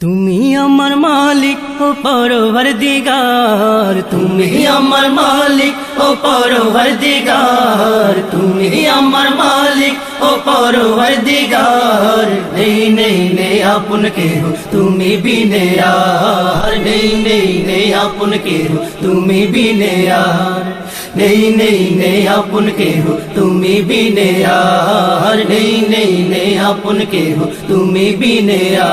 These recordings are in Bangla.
تمہیں امر مالک او پرور دیگار تمہیں امر مالک او پرور دیگار تمہیں امر مالک او پرور دیگار نہیں نہیں نیا پن کے تمہیں بھی نیا نہیں نہیں نہیں نیا پن کے تمہیں بھی نیا نہیں نہیں نیا پن کے ہو تمہیں بھی نیا نہیں نہیں نہیں نیا پن کے تمہیں بھی نیا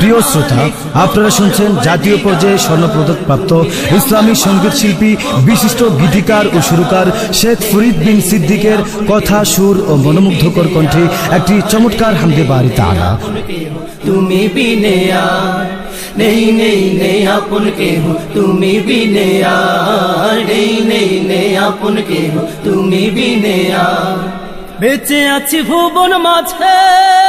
প্রিয় শ্রোতা, আপনারা শুনছেন জাতীয় পর্যায়ে স্বর্ণপদক প্রাপ্ত ইসলামী সংগীত শিল্পী, বিশিষ্ট গীতিকার ও সুরকার শেখ ফরিদ বিন সিদ্দিকের কথা, সুর ও মনোমুগ্ধকর কণ্ঠে একটি চমৎকার হামদে বাড়ি তালা তুমি নেই নেই নেই নেই বেঁচে আছি ভুবন মাঝে।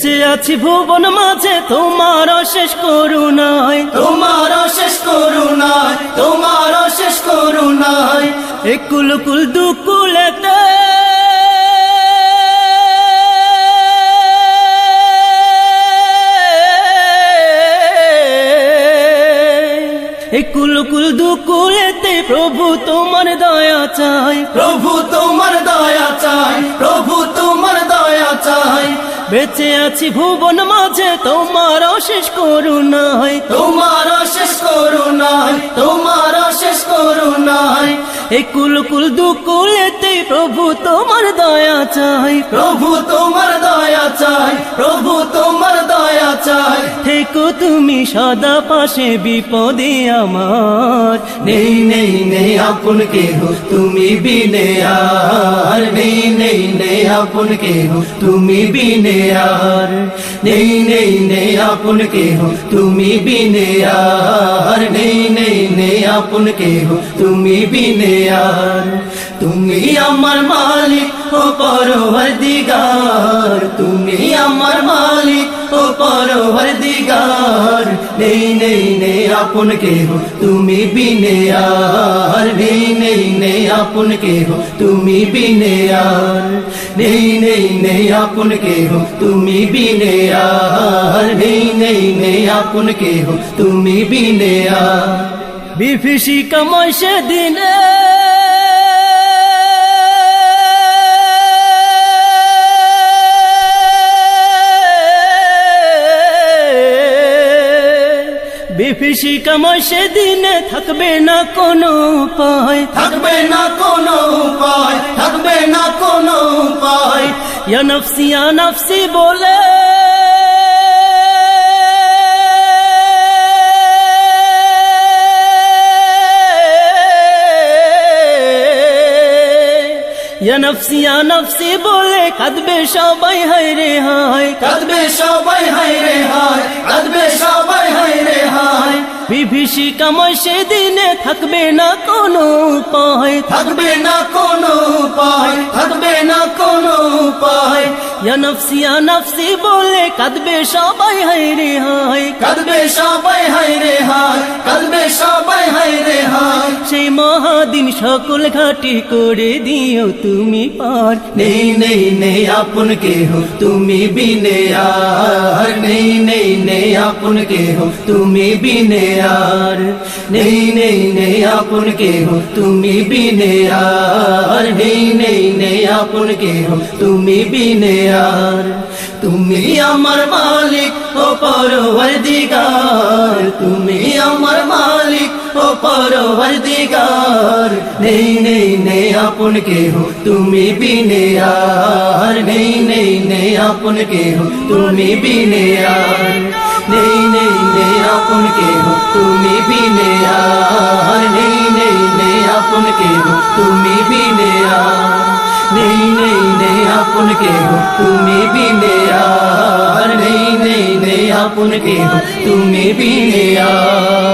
বেঁচে আছি ভুবন মাঝে তোমার শেষ করুণায়। তোমার শেষ করুণায় তোমার শেষ করুণায়। একুল কুল দুকুলেতে। একুল কুল দুকুলেতে প্রভু তোমার দয়া চাই। প্রভু তোমার দয়া চাই প্রভু তোমার দয়া চাই। বেঁচে আছি ভুবন মাঝে তোমার শেষ করুণায়। তোমার শেষ করুণায় তোমার শেষ করুণায়। এ কুল কুল দুকুলেতে প্রভু তোমার দয়া চাই। প্রভু তোমার দয়া চাই প্রভু তোমার দয়া চাই। থেকো তুমি সদা পাশে বিপদে আমার। নেই নেই নেই আপন কে হো তুমি বিনে আর। নেই নেই নেই আপন কে তুমি বিনে আর নেই নেই নেই আপন কে হো তুমি বিনে আর নেই নেই নেই আপন কে হো তুমি বিনে আর তুমি আমার মালিক ও পরবর দিগার তুমি আমার মালিক ও পরবর দিগার নেই নেই নেই, আপন কে হো তুমি বিনে আর। নেই নেই নেই, আপন কে হো তুমি বিনে আর। নেই নেই নেই, আপন কে হো তুমি বিনে আর। নেই নেই নেই, আপন কে হো তুমি বিনে আর। বিভীষিকাময় সেদিনে বিভীষিকাময় সেদিনে থাকবে না কোনো উপায়। থাকবে না কোনো উপায় থাকবে না কোনো উপায়। ইয়া নফসি ইয়া নফসি বলে ইয়া নফসি ইয়া নফসি বলে কাঁদবে সবাই হায় রে হায় কাঁদবে সবাই হায় রে হায় কাঁদবে সবাই হায় রে হায় বিভীষিকাময় সেদিনে থাকবে না কোনো উপায়। থাকবে না কোনো উপায় থাকবে না কোনো ইয়া নফসি নফসি বলে কাঁদবে সবাই হায় রে হায়। কাঁদবে সবাই হায় রে হায় কাঁদবে সবাই হায় রে হায়। সেই মহাদিন সকল ঘাটি করে দিও তুমি পার। নেই নেই নেই আপন কে হো তুমি বিনে আর। নেই নেই নেই আপন কে হো তুমি বিনে আর নেই নেই নেই আপন কে হো তুমি বিনে আর নেই নেই নেই আপন কে হো তুমি বিনে আর তুমি আমার মালিক ও পরবর দিগার তুমি আমার মালিক ও পরবর দিগার নেই নেই নেই আপন কে হো তুমি বিনে আর নেই নেই নেই আপন কে হো তুমি বিনে আর নেই নেই নেই আপন কে হো তুমি বিনে আর নেই নেই নেই আপন কে হো তুমি বিনে আর নেই নেই নেই আপন কে হো তুমি বিনে আর নেই নেই নেই আপন কে হো তুমি বিনে আর